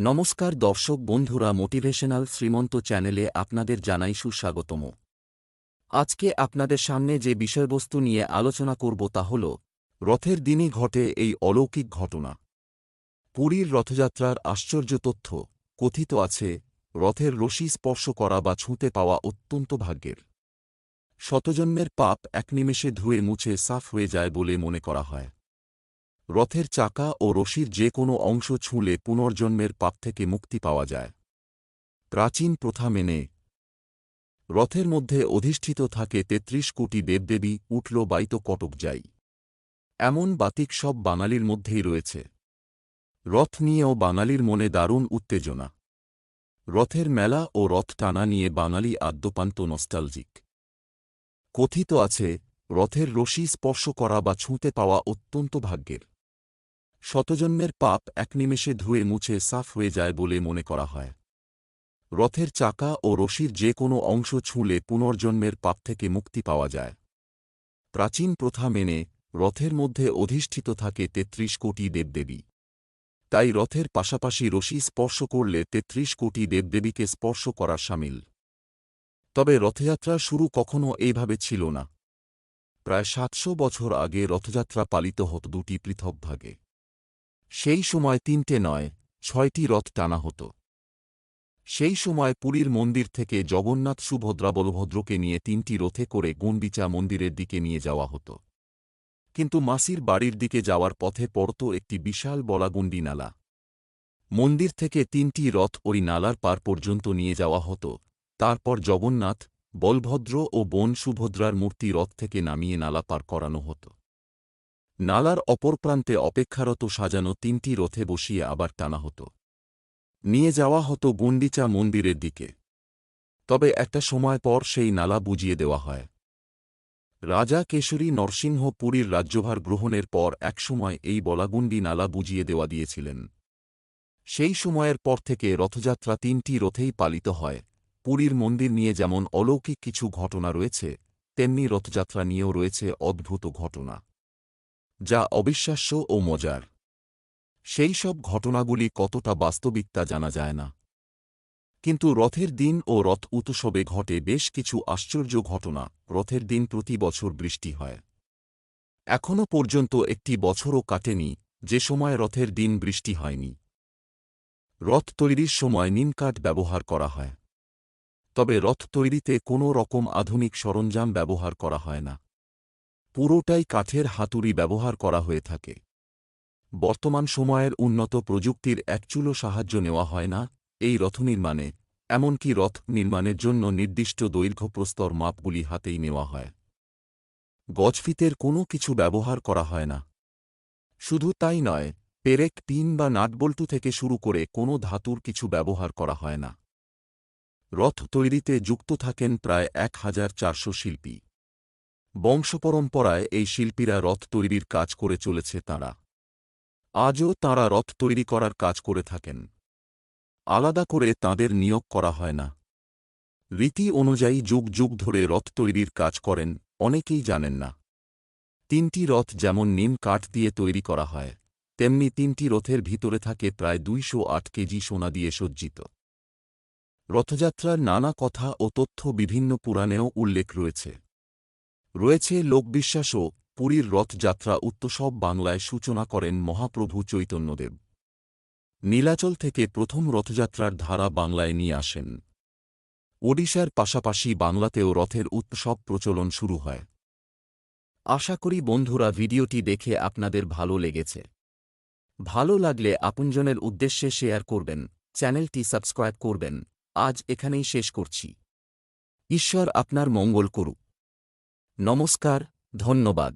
নমস্কার দর্শক বন্ধুরা মোটিভেশনাল শ্রীমন্ত চ্যানেলে আপনাদের জানাই সুস্বাগতম। আজকে আপনাদের সামনে যে বিষয়বস্তু নিয়ে আলোচনা করব তা হল, রথের দিনই ঘটে এই অলৌকিক ঘটনা। পুরীর রথযাত্রার আশ্চর্য তথ্য, কথিত আছে, রথের রশি স্পর্শ করা বা ছুঁতে পাওয়া অত্যন্ত ভাগ্যের। শতজন্মের পাপ এক নিমেষে ধুয়ে মুছে সাফ হয়ে যায় বলে মনে করা হয়। রথের চাকা ও রশির যে কোনো অংশ ছুঁলে পুনর্জন্মের পাপ থেকে মুক্তি পাওয়া যায়। প্রাচীন প্রথা মেনে। রথের মধ্যে অধিষ্ঠিত থাকে তেত্রিশ কোটি দেবদেবী, উঠল বাইত কটক যাই। এমন বাতিক সব বাঙালির মধ্যেই রয়েছে। রথ নিয়েও বাঙালির মনে দারুণ উত্তেজনা। রথের মেলা ও রথ টানা নিয়ে বাঙালি আদ্যপান্ত নস্টালজিক। কথিত আছে, রথের রশি স্পর্শ করা বা ছুঁতে পাওয়া অত্যন্ত ভাগ্যের। শতজন্মের পাপ এক নিমেষে ধুয়ে মুছে সাফ হয়ে যায় বলে মনে করা হয়। রথের চাকা ও রশির যে কোনো অংশ ছুঁলে পুনর্জন্মের পাপ থেকে মুক্তি পাওয়া যায়। প্রাচীন প্রথা মেনে রথের মধ্যে অধিষ্ঠিত থাকে তেত্রিশ কোটি দেবদেবী। তাই রথের পাশাপাশি রশি স্পর্শ করলে তেত্রিশ কোটি দেবদেবীকে স্পর্শ করা সামিল। তবে রথযাত্রা শুরু কখনও এইভাবে ছিল না। প্রায় সাতশো বছর আগে রথযাত্রা পালিত হত দুটি পৃথক ভাগে। সেই সময় তিনটে নয়, ছয়টি রথ টানা হতো। সেই সময় পুরীর মন্দির থেকে জগন্নাথ সুভদ্রা বলভদ্রকে নিয়ে তিনটি রথে করে গুণবিচা মন্দিরের দিকে নিয়ে যাওয়া হতো। কিন্তু মাসির বাড়ির দিকে যাওয়ার পথে পড়ত একটি বিশাল বলাগুন্ডি নালা। মন্দির থেকে তিনটি রথ ওই নালার পার পর্যন্ত নিয়ে যাওয়া হতো। তারপর জগন্নাথ, বলভদ্র ও বোন সুভদ্রার মূর্তি রথ থেকে নামিয়ে নালা পার করানো হতো। নালার অপর প্রান্তে অপেক্ষারত সাজানো তিনটি রথে বসিয়ে আবার টানা হতো। নিয়ে যাওয়া হতো গুন্ডিচা মন্দিরের দিকে। তবে একটা সময় পর সেই নালা বুঝিয়ে দেওয়া হয়। রাজা কেশরী নরসিংহ পুরীর রাজ্যভার গ্রহণের পর একসময় এই বলাগুন্ডি নালা বুঝিয়ে দেওয়া দিয়েছিলেন। সেই সময়ের পর থেকে রথযাত্রা তিনটি রথেই পালিত হয়। পুরীর মন্দির নিয়ে যেমন অলৌকিক কিছু ঘটনা রয়েছে, তেমনি রথযাত্রা নিয়েও রয়েছে অদ্ভুত ঘটনা। যা অবিশ্বাস্য ও মজার। সেই সব ঘটনাগুলি কতটা বাস্তবিক তা জানা যায় না। কিন্তু রথের দিন ও রথ উৎসবে ঘটে বেশ কিছু আশ্চর্য ঘটনা, রথের দিন প্রতি বছর বৃষ্টি হয়। এখনও পর্যন্ত একটি বছরও কাটেনি, যে সময় রথের দিন বৃষ্টি হয়নি। রথ তৈরির সময় নিমকাঠ ব্যবহার করা হয়। তবে রথ তৈরিতে কোনো রকম আধুনিক সরঞ্জাম ব্যবহার করা হয় না। পুরোটাই কাঠের হাতুড়ি ব্যবহার করা হয়ে থাকে। বর্তমান সময়ের উন্নত প্রযুক্তির একচুলো সাহায্য নেওয়া হয় না এই রথ নির্মাণে, এমনকি রথ নির্মাণের জন্য নির্দিষ্ট দৈর্ঘ্য প্রস্তর মাপগুলি হাতেই নেওয়া হয়। গজফিতের কোনো কিছু ব্যবহার করা হয় না। শুধু তাই নয়, পেরেক পিন বা নাটবল্টু থেকে শুরু করে কোনো ধাতুর কিছু ব্যবহার করা হয় না। রথ তৈরিতে যুক্ত থাকেন প্রায় এক হাজার চারশো শিল্পী। বংশপরম্পরায় এই শিল্পীরা রথ তৈরির কাজ করে চলেছে তাঁরা। আজও তাঁরা রথ তৈরি করার কাজ করে থাকেন। আলাদা করে তাঁদের নিয়োগ করা হয় না। রীতি অনুযায়ী যুগ যুগ ধরে রথ তৈরির কাজ করেন, অনেকেই জানেন না। তিনটি রথ যেমন নিম কাঠ দিয়ে তৈরি করা হয়, তেমনি তিনটি রথের ভিতরে থাকে প্রায় দুইশো আট কেজি সোনা দিয়ে সজ্জিত। রথযাত্রার নানা কথা ও তথ্য বিভিন্ন পুরাণেও উল্লেখ রয়েছে। রয়েছে লোকবিশ্বাসও পুরীর রথযাত্রা উত্তসব বাংলায় সূচনা করেন মহাপ্রভু চৈতন্যদেব। নীলাচল থেকে প্রথম রথযাত্রার ধারা বাংলায় নিয়ে আসেন। ওডিশার পাশাপাশি বাংলাতেও রথের উৎসব প্রচলন শুরু হয়। আশা করি বন্ধুরা ভিডিওটি দেখে আপনাদের ভালো লেগেছে। ভালো লাগলে আপনজনের উদ্দেশ্যে শেয়ার করবেন, চ্যানেলটি সাবস্ক্রাইব করবেন। আজ এখানেই শেষ করছি। ঈশ্বর আপনার মঙ্গল করুক। নমস্কার ধন্যবাদ।